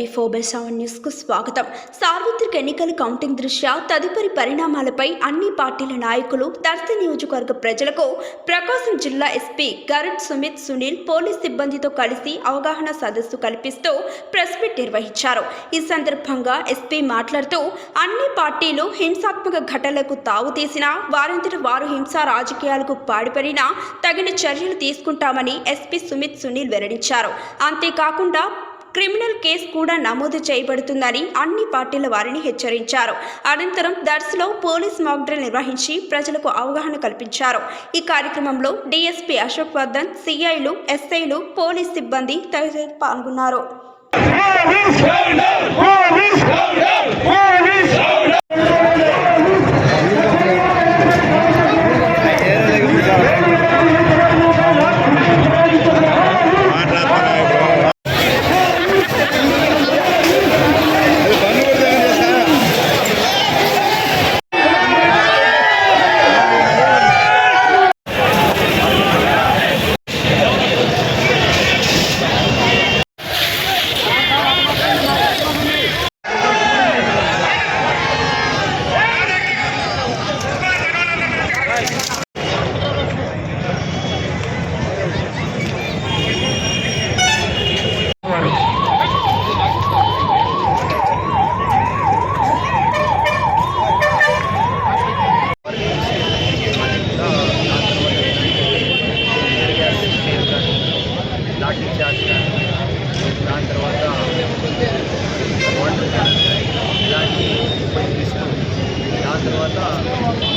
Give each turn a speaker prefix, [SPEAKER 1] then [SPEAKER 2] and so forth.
[SPEAKER 1] Global seven న్యూస్కు స్వాగతం. సార్వత్రిక ఎన్నికల కౌంటింగ్ దృష్ట్యా తదుపరి పరిణామాలపై అన్ని పార్టీల నాయకులు దర్శ నియోజకవర్గ ప్రజలకు ప్రకాశం జిల్లా ఎస్పీ గరుడ్ సుమిత్ సునీల్ పోలీస్ సిబ్బందితో కలిసి అవగాహన సదస్సు కల్పిస్తూ ప్రెస్ మీట్ నిర్వహించారు. ఈ సందర్భంగా ఎస్పీ మాట్లాడుతూ అన్ని పార్టీలు హింసాత్మక ఘటనలకు తావు తీసినా వారంతటి వారు హింసా రాజకీయాలకు పాడిపడినా తగిన చర్యలు తీసుకుంటామని ఎస్పీ సుమిత్ సునీల్ వెల్లడించారు. అంతేకాకుండా క్రిమినల్ కేసు కూడా నమోదు చేయబడుతుందని అన్ని పార్టీల వారిని హెచ్చరించారు. అనంతరం దర్శలో పోలీస్ మాక్డ్రిల్ నిర్వహించి ప్రజలకు అవగాహన కల్పించారు. ఈ కార్యక్రమంలో డీఎస్పీ అశోక్ వర్ధన్ సిఐలు ఎస్ఐలు పోలీస్ సిబ్బంది తదితరులు పాల్గొన్నారు.
[SPEAKER 2] Come on.